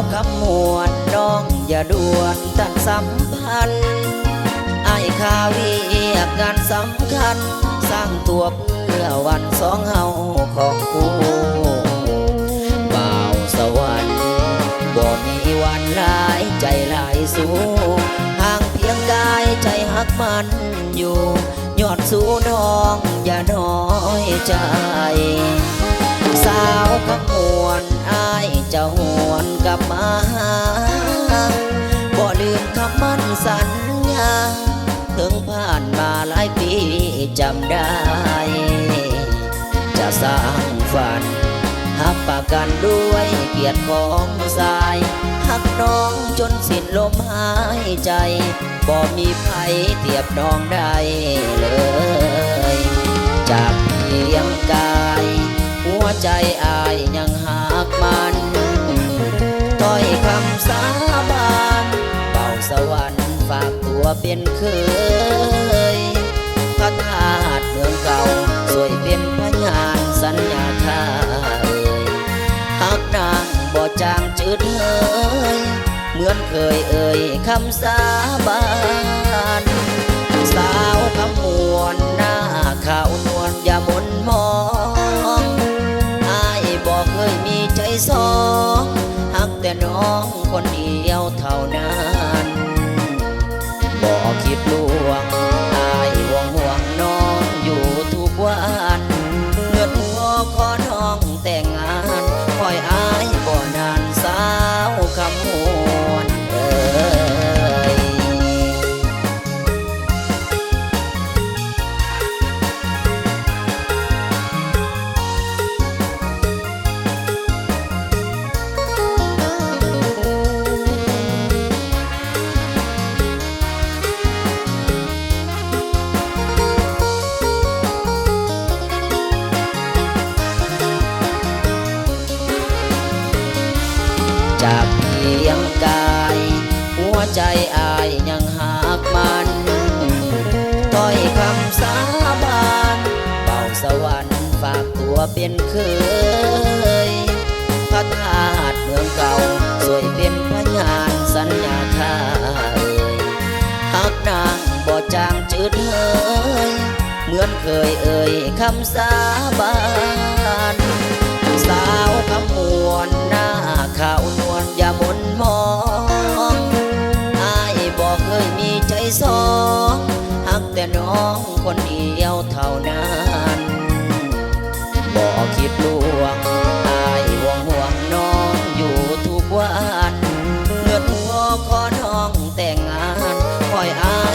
องอย่าด่วนตัดสัมพันธ์ไอ้ขาวียกงานสำคัญ สร้างตัวเพื่อวันสองเฮาของคู่บ่าวสวรรค์บ่มีวันลายใจหลายสู้ห่างเพียงกายใจหักมันอยู่ยอดสู้น้องอย่าน้อยใจ สาวขมว กลับมาบ่ลืมคำมั่นสัญญาถึงผ่านมาหลายปีจำได้ จะสร้างฝันหักปากกันด้วยเกียรติของสายหักน้องจนสิ้นลมหายใจบ่มีใครเทียบน้องได้เลย จากเพียงกาย หัวใจอายยังหักมัน คำสาบานเป่าสวรรค์ฝากตัวเป็นเคยพระธาตุเมืองเก่าสวยเป็นพยานสัญญาค่าเอ่ยหักนางบ่จางจืดเฮยเหมือนเคยเอ่ยคำสาบาน จากเพียงกาย หัวใจอายยังหักมันถ้อยคำสาบานเป่าสวรรค์ฝากตัวเป็นเคยพระธาตุเมืองเก่า สวยเป็นพยานสัญญาค่าเอ่ยหักนางบ่จางจืดเฮยเหมือนเคยเอ่ยคำสาบาน สาวขม น้องคนเดียวเท่านั้นบอกคิดลวงตายห่วงห่วงน้องอยู่ทุกวันเงินหัวอขอน้องแต่งงานคอยอา